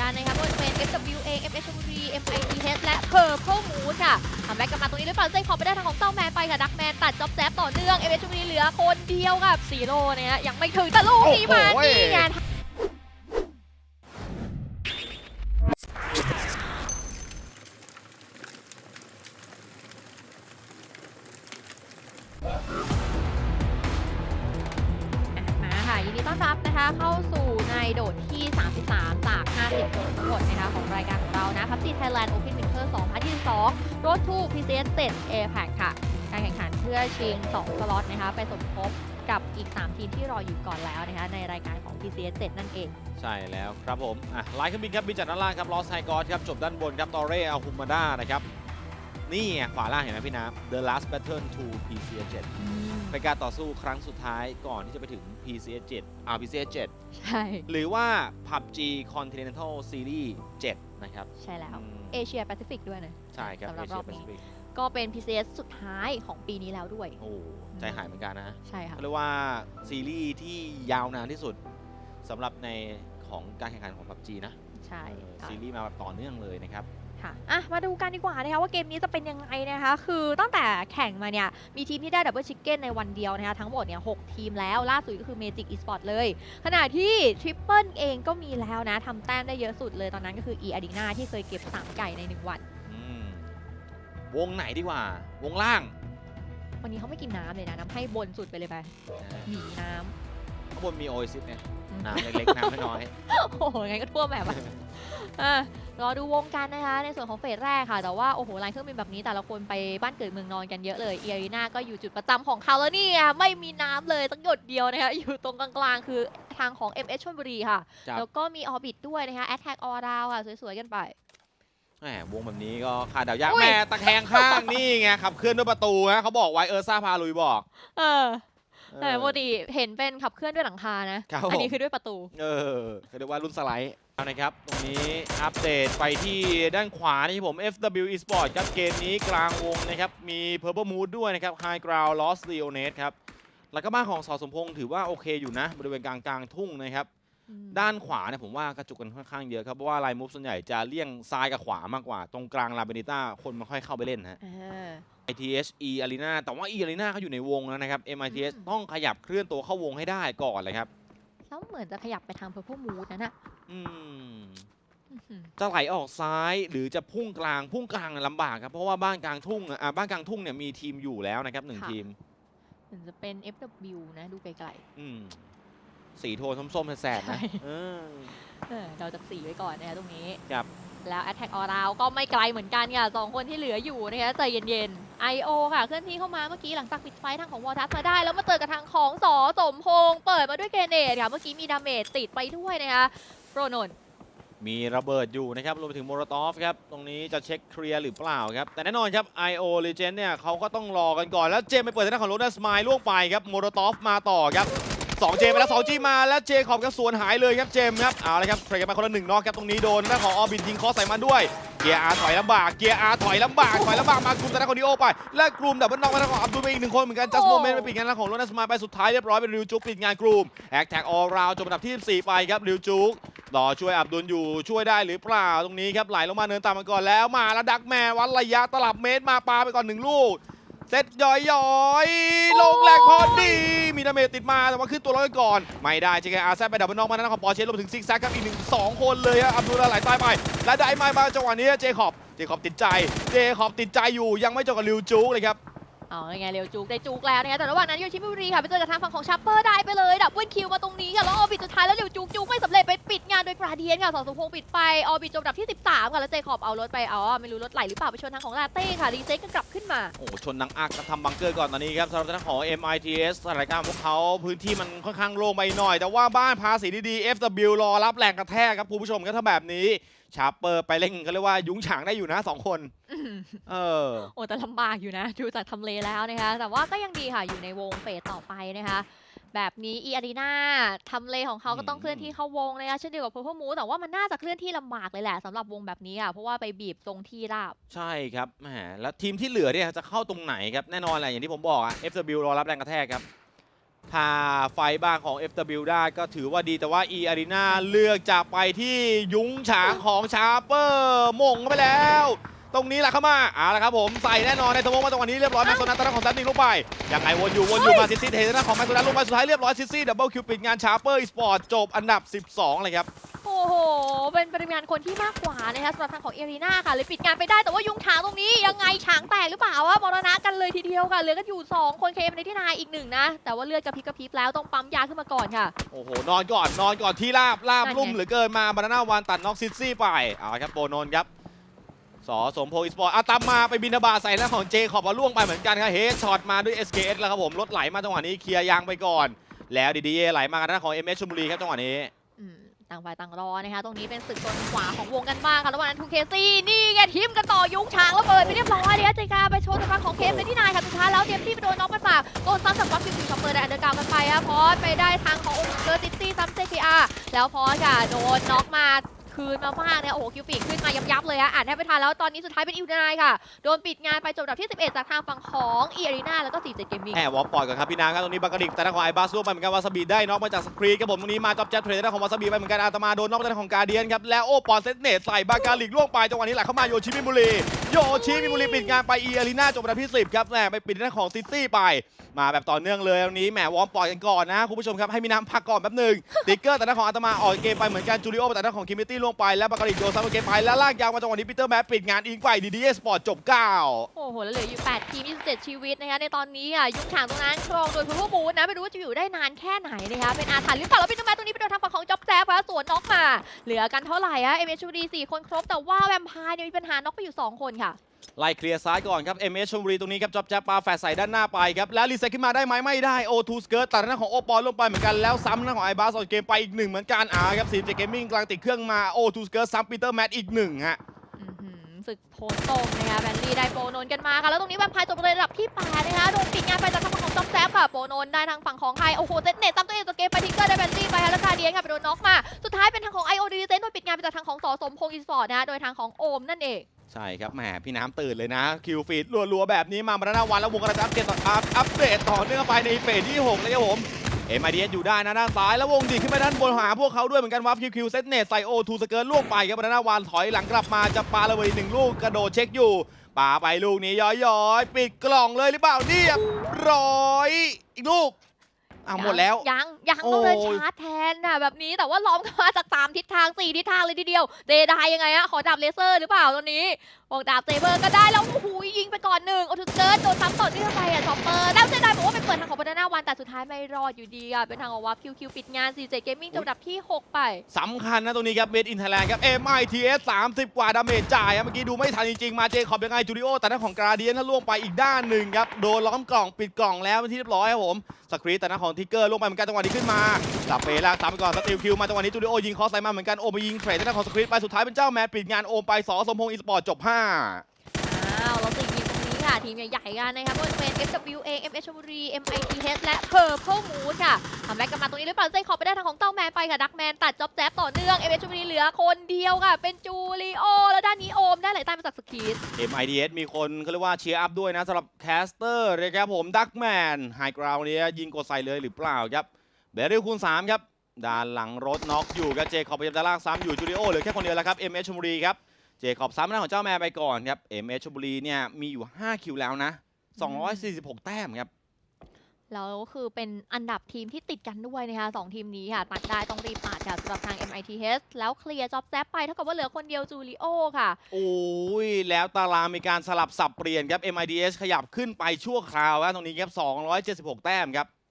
กันนะคะไม่ว่าจะเป็น FW เอง MHW MITH และ Purple Moon ค่ะทำแบ็กกลับมาตรงนี้หรือเปล่าเซขอไปได้ทางของเต้าแมนไปค่ะดักแมนตัดจ็อบแซฟต่อเนื่อง MHW เหลือคนเดียวกับซีโร่เนี่ยยังไม่ถึงแต่ลูกนี้มานี่ไงมาค่ะยินดีต้อนรับนะคะเข้าสู่ โดดที่ 33 จาก 50 โดดทั้งหมดนะคะของรายการของเรานะ PUBG Thailand Open Winter 2022 Road to PCS 7 APAC ค่ะ การแข่งขันเพื่อชิง 2 สล็อตนะคะไปสมทบกับอีก 3 ทีมที่รออยู่ก่อนแล้วนะคะในรายการของ PCS 7นั่นเอง ใช่แล้วครับผมอะไลน์เครื่องบินครับบินจากด้านล่างครับลอสไฮกอสครับจบด้านบนครับตอเร่อัลฮุมาด้านะครับ นี่ไงขวาล่างเห็นไหมพี่น้ำ The Last Battle to PCS 7เป็นการต่อสู้ครั้งสุดท้ายก่อนที่จะไปถึง PCS 7อ่า PCS ใช่7หรือว่า PUBG Continental Series 7 นะครับ ใช่แล้วอืมเอเชียแปซิฟิกด้วยนะใช่ครับสำหรับร Asia อบนี้ Pacific ก็เป็น PCS สุดท้ายของปีนี้แล้วด้วย โอ้ ใจหายเหมือนกันนะ ใช่ค่ะเขาเรียกว่าซีรีส์ที่ยาวนานที่สุดสำหรับในของการแข่งขันของ PUBG นะ ใช่เออค่ะซีรีส์มาแบบต่อเนื่องเลยนะครับ ค่ะอะมาดูกันดีกว่านะคะว่าเกมนี้จะเป็นยังไงนะคะ คือตั้งแต่แข่งมาเนี่ย มีทีมที่ได้ดับเบิลชิคเก้นในวันเดียวนะคะ ทั้งหมดเนี่ยหกทีมแล้วล่าสุดก็คือ Magic Esport เลย ขณะที่ Triple เองก็มีแล้วนะทำแต้มได้เยอะสุดเลยตอนนั้นก็คือ E Arena ที่เคยเก็บ3ไก่ใน 1 วันอืมวงไหนดีกว่า วงล่าง วันนี้เขาไม่กินน้ำเลยนะน้ำให้บนสุดไปเลยไปหนีน้ ข้างบนมีโอซิสเนี่ยำน้ำเล็กๆน้ำน้อยโอ้โหงั้นก็ทั่วแบบอะอะรอดูวงกันนะคะ ในส่วนของเฟสแรกค่ะ แต่ว่า โอ้โหลายเครื่องบินแบบนี้แต่ละคนไปบ้านเกิดเมืองนอนกันเยอะเลยเอรีนาก็อยู่จุดประจำของเขาแล้วนี่อะไม่มีน้ำเลยสักหยดเดียวนะคะ อยู่ตรงกลางๆ คือทางของ MS ชลบุรีค่ะครับแล้วก็มีออบิทด้วยนะคะ Attack All Round ค่ะ สวยๆ กันไปๆแหมวงแบบนี้ก็ขาดเดายากอุ้ยแม่ตะแคงข้างนี่ไงขับเคลื่อนด้วยประตูนะเขาบอกไว้เออร์ซ่าพาลุยบอก เออเออ แต่ปกติเห็นเป็นขับเคลื่อนด้วยหลังคานะ ครับอันี้ผมคือด้วยประตู เออเขาเรียกว่ารุ่นสไลด์เอานะครับตรงนี้อัปเดตไปที่ด้านขวานี่ผม FW Esport ครับเกมนี้กลางวงนะครับ มี Purple Mood ด้วยนะครับ High Ground Lost Leonet ครับ แล้วก็บ้านของสอสมพงษ์ถือว่าโอเคอยู่นะ บริเวณกลางกลางทุ่งนะครับ ด้านขวาเนี่ยผมว่ากระจุกกันค่อนข้างเยอะครับเพราะว่าลายมูฟส่วนใหญ่จะเลี่ยงซ้ายกับขวามากกว่า ตรงกลางลาเบนิต้าคนไม่ค่อยเข้าไปเล่นฮะ เออ ITH E Arena แต่ว่า E Arena เขาอยู่ในวงแล้วนะครับ MITH อืม ต้องขยับเคลื่อนตัวเข้าวงให้ได้ก่อนเลยครับ แล้วเหมือนจะขยับไปทาง Purple Mood นั่นน่ะอืม อื้อหือจะไหลออกซ้ายหรือจะพุ่งกลางพุ่งกลางลำบากครับ เพราะว่าบ้านกลางทุ่งอะอ่าบ้านกลางทุ่งเนี่ยมีทีมอยู่แล้วนะครับหนึ่งทีม เหมือนจะเป็น FW นะดูไกลๆอืม สีโทนส้มๆแสบๆนะใช่ เออเออเราจากสีไว้ก่อนนะคะตรงนี้ครับ แล้ว Attack All Round ก็ไม่ไกลเหมือนกันค่ะสองคนที่เหลืออยู่นะคะใจเย็นๆ IO ค่ะเคลื่อนที่เข้ามาเมื่อกี้หลังจากปิดไฟทางของวอทัสมาได้ แล้วมาเจอกับทางของสอสมพงษ์เปิดมาด้วยเกรเนตค่ะ เมื่อกี้มีดาเมจติดไปด้วยนะคะโปรนน์มีระเบิดอยู่นะครับรวมไปถึงโมรตอฟครับ ตรงนี้จะเช็คเคลียร์หรือเปล่าครับ แต่แน่นอนครับ IO Legend เนี่ยเขาก็ต้องรอกันก่อน แล้วเจมไปเปิดทางด้านของโรดัสมายล่วงไปครับโมรตอฟมาต่อครับ2เจมไปแล้ว2จีมาแล้วเจขอบกับสวนหายเลยครับเจมครับเอาละครับเทรดกันไปคนละหนึ่งนอกครับตรงนี้โดนทางด้านของออบินยิงคอใส่มันด้วย กียร์อาร์ถอยลำบาก เกียร์อาร์ถอยลำบาก ถอยลำบากมากลุ่มแต่ละคนของดิโอไป และกลุ่มดับเบิลน็อกมาทางของอับดุลไปอีกหนึ่งคนเหมือนกัน จัสโมเมนต์ไปปิดงานของโรนัสมาไปสุดท้ายเรียบร้อยเป็นริวจุกปิดงานกลุ่มแอคแท็กออลราวจบอันดับที่14ไปครับริวจุกรอช่วยอับดุลอยู่ช่วยได้หรือเปล่าตรงนี้ครับไหลลงมาเนินตามมาก่อนแล้วมาแล้วดักแม่วัดระยะตลับเมตรมาปาไปก่อนหนึ่งลูก เซตย่อยย่อยๆ ลงแรงพอดี มีดาเมจติดมาแต่ว่าขึ้นตัวร้อยก่อน ไม่ได้เจคอาร์แซดไปดับเบิลน็อกมานั้นของปอร์เชสรวมถึงซิกแซกครับอีกหนึ่งสองคนเลยครับอับดุลไหลใต้ไป และได้ไม้มาจังหวะนี้เจคอบ เจคอบติดใจ เจคอบติดใจอยู่ยังไม่จบกับริวจูเลยครับ เอาไงเร็วจุกได้จุกแล้วนะคะแต่ระหว่างนั้นโยชิมิบุรีค่ะไปเจอกับทางฝั่งของชัปเปอร์ได้ไปเลยดับเบิลคิวมาตรงนี้ค่ะแล้วออบิทสุดท้ายแล้วเร็วจุกจุกไม่สำเร็จไปปิดงานโดยกราเดียนค่ะสองสมพงปิดไปออบิทจบดับที่ 13ค่ะแล้วเจคอบเอารถไปอ๋อไม่รู้รถไหลหรือเปล่าไปชนทางของลาเต้ค่ะรีเซ็ตก็กลับขึ้นมาโอ้ชนดังอักก็ทำบังเกอร์ก่อนตอนนี้ครับสำหรับทางของ MITS สถานการพวกเขาพื้นที่มันค่อนข้างโล่งไปหน่อย แต่ว่าบ้านภาษีดีๆ FW รอรับแรงกระแทกครับคุณผู้ชมครับถ้าแบบนี้ ชาร์เปอร์ไปเล่นก็เรียกว่ายุ้งฉางได้อยู่นะสองคน เออ โอ้แต่ลำบากอยู่นะดูจากทำเลแล้วนะคะ แต่ว่าก็ยังดีค่ะอยู่ในวงเฟสต่อไปนะคะแบบนี้อีอารีนาทำเลของเขาก็ต้องอืมเคลื่อนที่เข้าวงนะคะเช่นเดียวกับเพอร์เพมูแต่ว่ามันน่าจะเคลื่อนที่ลำบากเลยแหละสำหรับวงแบบนี้อะเพราะว่าไปบีบตรงที่ราบ ใช่ครับแหมแล้วทีมที่เหลือเนี่ยจะเข้าตรงไหนครับแน่นอนแหละอย่างที่ผมบอกอะ FW รอรับแรงกระแทกครับ ถ้าไฟบ้างของ FW ได้ก็ถือว่าดีแต่ว่า E Arena เลือกจะไปที่ยุ้งฉางของชาร์เปอร์มงเข้าไปแล้ว ตรงนี้แหละเข้ามาเอาละครับผมใส่แน่นอนในสมองมาตรงนี้เรียบร้อยแม็กซ์โซนัสตอนนั้นของแซมนิงลงไปยังไงวนอยู่วนอยู่มาซิซี่เทนนะของแม็กซ์โซนัสลงไปสุดท้ายเรียบร้อยซิซี่ดับเบิลคิวปิดงานชาร์เปอร์อีสปอร์ตจบอันดับ 12 เลยครับ โอ้โห เป็นปริมาณคนที่มากกว่านะคะสำหรับทางของเอรีนาค่ะเลยปิดงานไปได้แต่ว่ายุงฉางตรงนี้ยังไงฉางแตกหรือเปล่าวะมรณะกันเลยทีเดียวค่ะเหลือกันอยู่ 2 คนเคมในที่นายอีกหนึ่งนะ แต่ว่าเลือดกระพริบกระพริบแล้วต้องปั๊มยาขึ้นมาก่อนค่ะ โอ้โห นอนก่อนนอนก่อนที่ราบราบนั่นไงลุ่มเหลือเกินมาบานาน่าวันตัดน็อกซิซี่ไปเอาละครับโปโนนครับสอสมพงศ์อีสปอร์ตอาตามมาไปบินาบาใส่หน้าของเจขอบมาล่วงไปเหมือนกันครับเฮดช็อตมาด้วย SKS แล้วครับผมรถไหลมาจังหวะนี้เคลียร์ยางไปก่อน แล้วดีดีไหลมากันหน้าของ MS ชลบุรีครับจังหวะนี้อืม ต่างฝ่ายต่างรอนะคะ ตรงนี้เป็นศึกโซนขวาของวงกันบ้างค่ะ ระหว่างนั้นทูเคซี่นี่แกทีมกันต่อยุ้งช้างแล้วเปิดไปเรียบร้อยเลยเจกาไปโชว์ทางฝั่งของเคมในที่นายค่ะ สุดท้ายแล้วเดมที่ไปโดนน็อกมันปากโดนซ้ำจากวัฟฟิวคิวช็อปเปอร์ได้อันเดอร์กาวด์กันไปอะพอสไปได้ทางขององค์เกอร์ซิตี้ซ้ำเจคีอาร์แล้วพอสค่ะโดนน็อกมา คืนมามากเนี่ยโอ้โหคิวปีกขึ้นมายับยับๆเลยอะอ่านแทบไม่ทันแล้วตอนนี้สุดท้ายเป็นอิวนายค่ะ โดนปิดงานไปจบอันดับที่ 11 จากทางฝั่งของอีอารีนาแล้วก็4 7 Gaming แอบวอลปอยก่อนครับพี่นางครับตรงนี้บักกะดิกแต่หน้าของไอบาสร่วงไปเหมือนกันวาซาบิได้น็อกมาจากสครีนครับผมตรงนี้มาจ็อบแจ็คเทรดหน้าของวาซาบิไปเหมือนกันอาตมาโดนน็อกจากของกาเดียนครับแล้วโอปอนเซตเนตใส่บากาลิกล่วงไปจังหวะนี้แหละเข้ามาโยชิมิบุรีโยชิมิบุรีปิดงานไปอีอารีนาจบอันดับที่10ครับแหมไปปิดหน้าของซิตี้ไปมาแบบต่อเนื่องเลยวันนี้แหมวอร์มปล่อยกันก่อนนะคุณผู้ชมครับให้มีน้ำพักก่อนแป๊บหนึ่งติ๊กเกอร์แต่หน้าของอาตมาออกเกมไปเหมือนกันจูริโอแต่หน้าของคิมมิตี้ล่วงไปแล้วบากาลิโดนซ้ำเกมไปแล้วลากยาวมาจังหวะนี้ปีเตอร์แมปปิดงานอิงไปดีดีเอสปอร์ตจบเก้าโอ้โหแล้วเหลืออยู่ 8 ทีม 27 ชีวิตนะคะในตอนนี้อะยุงฉางตรงนั้นครองโดยพูมูนนะไม่รู้ว่าจะอยู่ได้นานแค่ไหนนะคะเป็นอาถรรพ์หรือเปล่าแล้วเตอร์แมปตรงนี้ไปโดนทางฝั่งของจ็อบแจ๊บคะสวนน็อกมา เหลือกันเท่าไหร่อะเอ็มเอชดีสี่คนครบแต่ว่าแวมไพร์เนี่ยมีปัญหาน็อกไปอยู่ 2 คนค่ะ ไล่เคลียร์ซ้ายก่อนครับ MS ชลบุรีตรงนี้ครับจ็อบแจ๊บปาแฟดใส่ด้านหน้าไปครับ แล้วรีเซ็ตขึ้นมาได้ไหมไม่ได้โอทูสเกิร์ตตัดหน้าของโอปอลลงไปเหมือนกันแล้วซ้ำหน้าของไอบาสออกเกมไปอีกหนึ่งเหมือนกันอ่าครับซีเจเกมมิ่งกลางติดเครื่องมาโอทูสเกิร์ตซ้ำปีเตอร์แมทอีกหนึ่งฮะอื้อหือศึกโพสต์ตรงนะคะแบนลี่ได้โปโนนกันมาค่ะ แล้วตรงนี้แวมไพร์จบเลยระดับที่8นะคะโดนปิดงานไปจากทางฝั่งของจ็อบแจ๊บค่ะโปโนนได้ทางฝั่งของใครโอ้โหเซตเนตซ้ำตัวเองตัวเกมไปทิกเกอร์ได้แบนลี่ไปค่ะแล้วคาเดียนค่ะไปโดนน็อกมา สุดท้ายเป็นทางของไอโอดีเซนโดนปิดงานไปจากทางของสอสมพงษ์อีสปอร์ตนะคะโดยทางของโอมนั่นเอง ใช่ครับแหมพี่น้ำตื่นเลยนะ คิวฟีดรัวๆ แบบนี้มามาหน้าวันแล้ววงกระจับเกตต่ออัพอัปเดตต่อเนื่องไปในเฟสที่ 6 เลยครับผมเอ็มไอดีอยู่ได้นะด้านซ้ายแล้ววงดีขึ้นไปด้านบนหาพวกเขาด้วยเหมือนกันวัฟคิวคิวเซตเนตใส่โอทูสเกิร์ตล่วงไปครับมาหน้าวันถอยหลังกลับมาจะปาระเบิดหนึ่งลูกกระโดดเช็คอยู่ปาไปลูกนี้ย้อยๆ ปิดกล่องเลยหรือเปล่าเรียบร้อยอีกลูก อ้าวหมดแล้ว ยังยังต้องเดินโอ้ยชาร์จแทนน่ะแบบนี้แต่ว่าล้อมกันมาจากสามทิศทางสี่ทิศทางเลยทีเดียวเดดายยังไงอะขอดาบเลเซอร์หรือเปล่าตอนนี้บ อกดาบเซเบอร์ก็ได้แล้วโอ้โหยิงไปก่อนหนึ่งโอทูเกิร์ตโดนซ้ำต่อเนื่องไปอะช็อปเปอร์แล้วเซดายบอกว่าเป็นเปิดทางของบานาน่าวันแต่สุดท้ายไม่รอดอยู่ดีอะเป็นทางของวับคิวคิวปิดงาน CJ Gaming จบดับที่ 6 ไปสำคัญนะตรงนี้ครับเบสอินไทยแลนด์ครับ MITS 30 กว่าดาเมจจ่ายเมื่อกี้ดูไม่ทันจริงๆมาเจคอบยังไงจูริโอแต่หน้าของกราเดียนถ้าล่วงไปอีกด้านหนึ่งครับโดนล้อมกล่องปิดกล่องแล้วเป็นที่เรียบร้อยครับผมสครีตแต่หน้าของทิกเกอร์ล่วงไปเหมือนกันจังหวะนี้ขึ้นมาจับเปลากตามไปก่อนสติลคิวมาจังหวะนี้จูริโอยิงคอสไซมาเหมือนกันโอมไปยิงเทรดแต่หน้าของสครีตไปสุดท้ายเป็นเจ้าแมนปิดงานโอมไปสอสมพงษ์อีสปอร์ตจบห้าอ้าวเราสี่ทีมตรงนี้ค่ะทีมใหญ่ๆกันนะคะไม่ว่าจะเป็น FW เอง MH ชลบุรี MITH และ Purple Moon ค่ะทำแบ็กกลันมาตรงนี้หรือเปล่าเซขอไปได้ทางของเต้าแมนไปค่ะดักแมนตัดจ็อบแจ๊บต่อเนื่อง MH ชลบุรีเหลือคนเดียวค่ะ เป็นจูริโอ แล้วด้านนี้โอมได้ไหลใต้มาจากสกีด MIDS มีคนเขาเรียกว่าเชียร์อัพด้วยนะสำหรับแคสเตอร์นะครับผมดักแมนไฮกราวน์เนี่ยยิงกดใส่เลยหรือเปล่าครับเบริลคูณ3ครับด้านหลังรถน็อกอยู่ครับเจคอบพยายามจะลากซ้ำอยู่จูริโอเหลือแค่คนเดียวแล้วครับ MS ชลบุรีครับ จคอบซ้ำหน้าของเจ้าแมนไปก่อนครับ MS ชลบุรีเนี่ยมีอยู่ 5 คิวแล้วนะ 246 แต้มครับแล้วคือเป็นอันดับทีมที่ติดกันด้วยนะคะสองทีมนี้ค่ะ ตัดได้ต้องรีบปาดค่ะสำหรับทาง MITH แล้วเคลียร์จ็อบแจ๊บไปเท่ากับว่าเหลือคนเดียวจูริโอค่ะ โอ้ย แล้วตารางมีการสลับสับเปลี่ยนครับ MIDS ขยับขึ้นไปชั่วคราวแล้วตรงนี้ครับ 276 แต้มครับอืม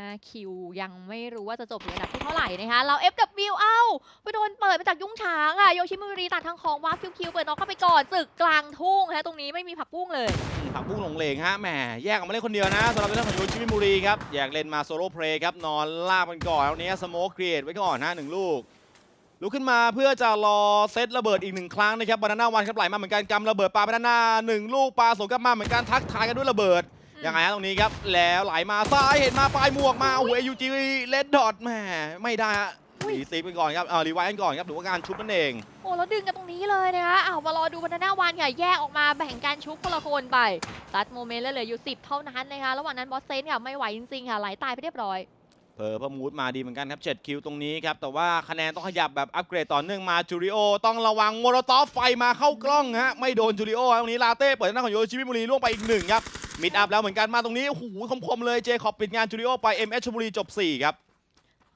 5 คิว ยังไม่รู้ว่าจะจบอยู่อันดับที่เท่าไหร่นะคะ เรา FW เอ้า ไปโดนเปิดมาจากยุ้งฉางอะโยชิมุรีตัดทางของวาร์คิวคิวเปิดน็อกเข้าไปก่อนศึกกลางทุ่งฮะตรงนี้ไม่มีผักบุ้งเลยผักบุ้งหลงเหลงฮะแหมแยกออกมาเล่นคนเดียวนะสำหรับเรื่องของโยชิมิมูรีครับแยากเล่นมาโซโล่เพลย์ครับนอนลากมันก่อนตรงนี้สโมคครีเอทไว้ก่อนนะหนึ่งลูกลุกขึ้นมาเพื่อจะรอเซตระเบิดอีกหนึ่งครั้งนะครับบานาน่าวันครับไหลมาเหมือนกันกำระเบิดปาไปด้านหน้าหนึ่งลูกปลาสวนกลับมาเหมือนกันทักทายกันด้วยระเบิด ยังไงฮะตรงนี้ครับ แล้วไหลมาซ้ายเห็นมาปลายหมวกมาโอ้โหเอยูจีเลดดอทแหมไม่ได้ฮะรีซีฟกันก่อนครับเอ่อรีไวซ์กันก่อนครับหรือว่าการชุบนั่นเองโอ้แล้วดึงกันตรงนี้เลยนะคะอ้าวมารอดูบรรณาวันค่ะแยกออกมาแบ่งการชุบคนละคนไปตัดโมเมนต์แล้วเหลืออยู่ 10 เท่านั้นนะคะระหว่างนั้นบอสเซนค่ะไม่ไหวจริงๆค่ะไหลตายไปเรียบร้อย เพอร์พมูดมาดีเหมือนกันครับ7คิวตรงนี้ครับ แต่ว่าคะแนนต้องขยับแบบอัปเกรดต่อเนื่องมาจูริโอ ต้องระวังโมโรตอฟไฟมาเข้ากล้องฮะไม่โดนจูริโอครับตรงนี้ลาเต้เปิดหน้าของโยชิมิบุรีล่วงไปอีกหนึ่งครับมิดอัพแล้วเหมือนกันมาตรงนี้โอ้โหคมๆเลยเจคอบปิดงานจูริโอไปเอ็มเอชบุรีจบสี่ครับ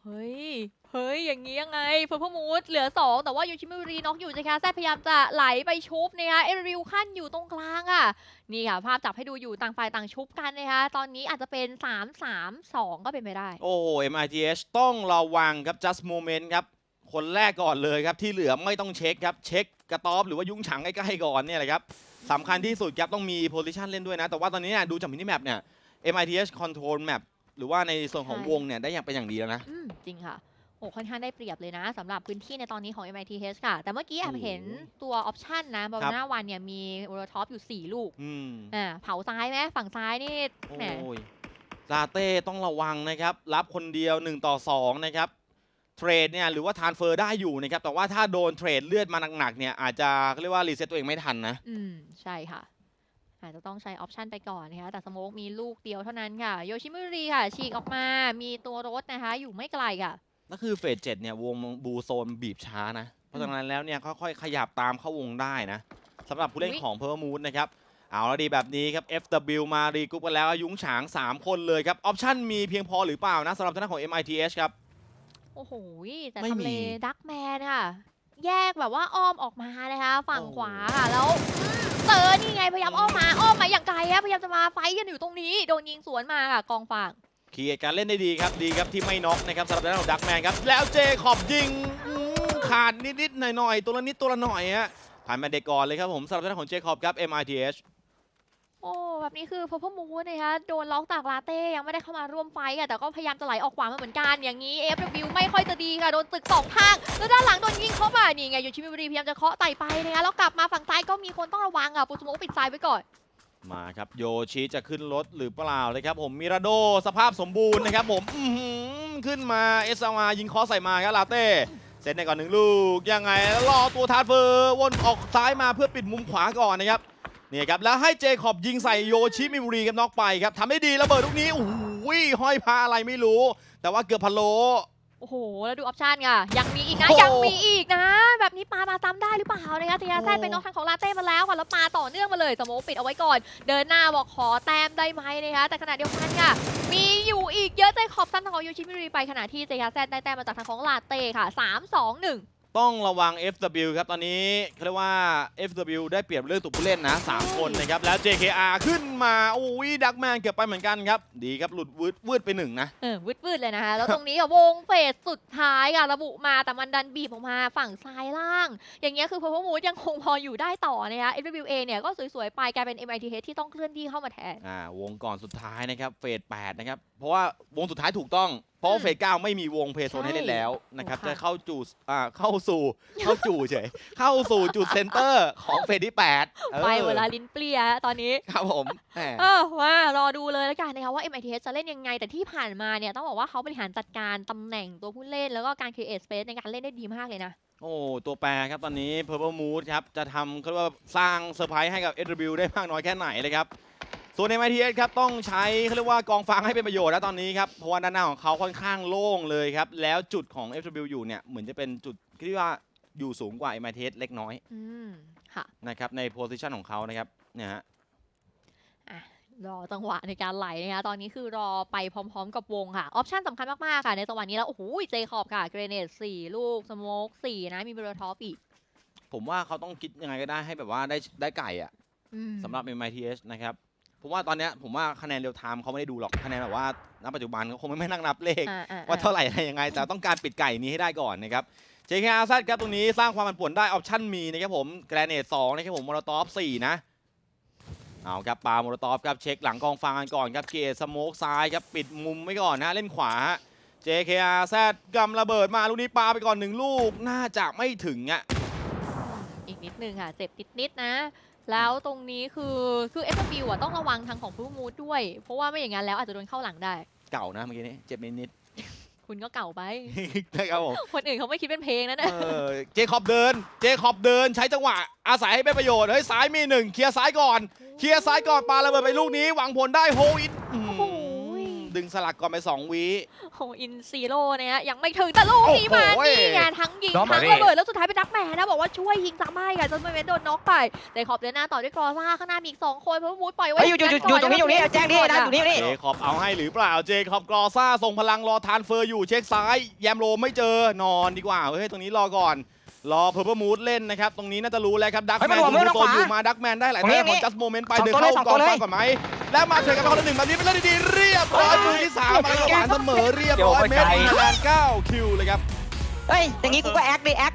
เฮ้ย ฮ้ย อย่างนี้ยังไงเพิ่มมูดเหลือ 2 แต่ว่ายูชิมิรีน็อกอยู่นะคะแซดพยายามจะไหลไปชุบนะคะเอริวขั้นอยู่ตรงกลางอะ นี่ค่ะ ภาพจับให้ดูอยู่ต่างฝ่ายต่างชุบกันนะคะ ตอนนี้อาจจะเป็น 3 3 2 ก็เป็นไปได้ โอ้ MITH ต้องระวังครับ just moment ครับ คนแรกก่อนเลยครับ ที่เหลือไม่ต้องเช็คครับ เช็คกระต๊อบหรือว่ายุ้งฉางใกล้ๆก่อนเนี่ยแหละครับสำคัญที่สุดครับต้องมี position เล่นด้วยนะ แต่ว่าตอนนี้เนี่ยดูจากมินิแมปเนี่ย MITH control map หรือว่าในส่วนของใช่วงเนี่ยได้อย่างเป็นอย่างดีแล้วนะ อืม จริงค่ะ โอ้ค่อนข้างได้เปรียบเลยนะสำหรับพื้นที่ในตอนนี้ของ MITH ค่ะ แต่เมื่อกี้แอบโอ้โหเห็นตัวออปชันนะบอลครับหน้าวันเนี่ยมีโอโรท็อปอยู่ 4 ลูกอืมอ่าเผาซ้ายไหมฝั่งซ้ายนี่โอ้แหมยลาเต้ต้องระวังนะครับ รับคนเดียว 1 ต่อ 2 นะครับ เทรดเนี่ยหรือว่าทานเฟอร์ได้อยู่นะครับ แต่ว่าถ้าโดนเทรดเลือดมาหนักๆเนี่ยอาจจะเขาเรียกว่ารีเซ็ตตัวเองไม่ทันนะ อืม ใช่ค่ะอาจจะต้องใช้ออปชันไปก่อนนะคะ แต่สโมกมีลูกเดียวเท่านั้นค่ะ โยชิมุรีค่ะ ฉีกออกมา มีตัวรถนะคะ อยู่ไม่ไกลค่ะ ก็คือเฟสเจ็ดเนี่ยวงบูโซนบีบช้านะ เพราะฉะนั้นแล้วเนี่ยค่อยๆขยับตามเข้าวงได้นะสำหรับผู้เล่นอุ๊ยของเพอร์มูนนะครับเอาแล้วดีแบบนี้ครับ FW มารีกรุ๊ปกันแล้วยุ้งฉาง 3 คนเลยครับออปชั่นมีเพียงพอหรือเปล่านะสำหรับทางด้านของ MITH ครับ โอ้โห แต่ไม่ทำเลมีดักแมนค่ะ แยกแบบว่าอ้อมออกมานะคะฝั่งโอ้ขวาค่ะ แล้วอืมเตอร์นี่ไงพยายามอ้อมมา อ้อมมาอย่างไกลอะพยายามจะมาไฟท์กันอยู่ตรงนี้ โดนยิงสวนมาค่ะกองฝั่ง เคลียร์การเล่นได้ดีครับดีครับที่ไม่น็อกนะครับสำหรับด้านของดักแมนครับ แล้วเจขอบยิงขาดนิดๆหน่อยๆตัวละนิดตัวละหน่อยฮะผ่านมาเด็กก่อนเลยครับผมสำหรับด้านของเจคอบครับ MITH โอ้ แบบนี้คือพอพมูนนะคะโดนล็อกจากลาเต้ยังไม่ได้เข้ามาร่วมไฟท์อะแต่ก็พยายามจะไหลออกขวามาเหมือนกัน อย่างนี้ FW ไม่ค่อยจะดีค่ะ โดนตึกสองข้าง แล้วด้านหลังโดนยิงเข้ามานี่ไงโยชิมิบุรีพยายามจะเคาะไต่ไปนะคะแล้วกลับมาฝั่งซ้ายก็มีคนต้องระวังอะปุสโมกปิดซ้ายไว้ก่อน มาครับโยชิจะขึ้นรถหรือเปล่าเลยครับผมมิราโดสภาพสมบูรณ์นะครับผมขึ้นมาเอสอายิงคอใส่มาครับลาเต้เซตในก่อนหนึ่งลูก ยังไงรอตัวทาร์เฟอร์วนออกซ้ายมาเพื่อปิดมุมขวาก่อนนะครับเนี่ยครับแล้วให้เจคอบยิงใส่โยชิมิบุรีครับน็อกไปครับทำได้ดีระเบิดลูกนี้โอ้โห้อยพาอะไรไม่รู้ แต่ว่าเกือบพะโล อ้โห แล้วดูออปชันค่ะ ยังมีอีกนะโอ้ยังมีอีกนะ แบบนี้ปามาซ้ำได้หรือเปล่านะคะเทียแซดโอ้เป็นน็อกทางของลาเต้มาแล้วค่ะ แล้วปาต่อเนื่องมาเลยสโมกปิดเอาไว้ก่อน เดินหน้าบอกขอแต้มได้ไหมนะคะ แต่ขณะเดียวกันค่ะ มีอยู่อีกเยอะใจขอบซ้ำทางของยูชิมิรีไปขณะที่เจคาแซดได้แต้มมาจากทางของลาเต้ค่ะ 3 2 1 ต้องระวัง FW ครับ ตอนนี้เขาเรียกว่า FW ได้เปรียบเรื่องตัวผู้เล่นนะ 3 คนนะครับ แล้ว JKR ขึ้นมาโอ้ยดักแมนเกือบไปเหมือนกันครับ ดีครับ หลุดวืดวืดไปหนึ่งนะ เออวืดวืดๆเลยนะคะ แล้วตรงนี้ค่ะวงเฟสสุดท้ายค่ะ ระบุมาแต่มันดันบีบออกมาฝั่งซ้ายล่าง อย่างเงี้ยคือพ u พ p มูดยังคงพออยู่ได้ต่อนะคะ FWA เนี่ยก็สวยๆไปกลายเป็น MITH ที่ต้องเคลื่อนที่เข้ามาแทนอ่าวงก่อนสุดท้ายนะครับเฟส8นะครับเพราะว่าวงสุดท้ายถูกต้องเพราะว่าอืมเฟส9ไม่มีวงเพย์โซนให้เล่นแล้วนะครับโอ้ค่ะจะเข้าจูอ่าเข้าสู่เข้าจู่เฉยเข้าสู่จุดเซนเตอร์ของเฟสที่8ออไปเวลาลิ้นเปลี่ยตอนนี้ครับผมแหมเออว่ารอดูเลยแล้วกันนะคะว่า MITH จะเล่นยังไง แต่ที่ผ่านมาเนี่ยต้องบอกว่าเขาบริหารจัดการตำแหน่งตัวผู้เล่น แล้วก็การ create space ในการเล่นได้ดีมากเลยนะโอ้ ตัวแปรครับตอนนี้ Purple Mood ครับ จะทำเขาเรียกว่าสร้างเซอร์ไพรส์ให้กับ SW ได้มากน้อยแค่ไหนเลยครับ ส่วนใน MITS ครับต้องใช้เขาเรียกว่ากองฟางให้เป็นประโยชน์แล้วตอนนี้ครับเพราะว่าด้านหน้าของเขาค่อนข้างโล่งเลยครับ แล้วจุดของ FW อยู่เนี่ยเหมือนจะเป็นจุดที่ว่าอยู่สูงกว่า MITS เล็กน้อยอืมค่ะนะครับในโพซิชันของเขานะครับเนี่ยฮะรอจังหวะในการไหลนะคะตอนนี้คือรอไปพร้อมๆ กับวงค่ะออปชั่นสำคัญมากๆค่ะในจังหวะนี้แล้วโอ้โหเจคอบค่ะเกรเนตสี่ลูกสโมกสี่นะมีเบรทอปอีก ผมว่าเขาต้องคิดยังไงก็ได้ให้แบบว่าได้ได้ไก่อะอืมสำหรับ MITS นะครับ ผมว่าตอนเนี้ยผมว่าคะแนนเรียลไทม์เขาไม่ได้ดูหรอกคะแนนแบบว่าณปัจจุบันเขาคงไม่นั่งนับเลข อ่าอ่าว่าเท่าไหร่อะไรยังไง แต่ต้องการปิดไก่นี้ให้ได้ก่อนนะครับ JKR ซัดครับตรงนี้สร้างความมันป่วนได้ออปชั่นมีนะครับผมแกรเนตสองนะครับผมมอลตอฟสี่นะเอาครับปาโมลตอฟครับเช็คหลังกองฟังกันก่อนครับเกตสโมกซ้ายครับปิดมุมไว้ก่อนนะเล่นขวา JKR แซดกำระเบิดมาลูกนี้ปาไปก่อนหนึ่งลูกน่าจะไม่ถึงอะ อีกนิดนึงค่ะ เจ็บนิดๆนะ แล้วตรงนี้คือคือ f อ w อะต้องระวังทางของพูมูดด้วย เพราะว่าไม่อย่างนั้นแล้วอาจจะโดนเข้าหลังได้ เก่านะเมื่อกี้นี้เจ็บนิดคุณก็เก่าไป นะครับผมคนอื่นเขาไม่คิดเป็นเพลงนะเนี่ยเออเจคอบเดิน เจคอบเดินใช้จังหวะ อาศัยให้เป็นประโยชน์ เฮ้ยซ้ายมีหนึ่งเคลียร์ซ้ายก่อน เคลียร์ซ้ายก่อนปาระเบิดไปลูกนี้ หวังผลได้โฮอินโอ้โห ดึงสลักก่อนไป 2 วิ โหอินซีโร่เนี่ยฮะยังไม่ถึงแต่ลูกนี้มาโอ้โห นี่ไงทั้งยิงน้องทั้งมาดิระเบิดแล้วสุดท้ายเป็นดักแมนนะบอกว่าช่วยยิงซ้ำให้ค่ะจนเมนโดนน็อกไปแต่ขอบเดินหน้าต่อด้วยกรอซ่าข้างหน้ามีอีกสองคนเพราะว่ามูดปล่อยไว้เฮ้ยอยู่อยู่อยู่อยู่ตรงนี้อยู่นี่แจ้งที่นะอยู่นี่อยู่นี่ เจคอบเอาให้หรือเปล่า เจคอบกรอซ่าส่งพลังรอทานเฟอร์อยู่เช็คซ้าย แยมโรไม่เจอนอนดีกว่า เฮ้ยตรงนี้รอก่อน รอเพอร์เพมูดเล่นนะครับ ตรงนี้น่าจะรู้แล้วครับ ดักเฮ้ยแมมันนหัวมือโซนทางขวาอยู่มาดักแมนได้หลายตรงนี้แต้มขตรงนี้องจัสโมเมนต์ไปสองเดินตัวเลยเข้าสองกตัองวเลยฟ้าก่อนไหม แล้วมาเทรดกันไปคนละหนึ่งแบบนี้เป็นเรื่องดีๆเรียบร้อยมือที่สามมาแล้วหวานเสมอเรียบร้อยเมตรแลนด์เก้าคิวเลยครับ เฮ้ย อย่างงี้กูก็แอคดิแอค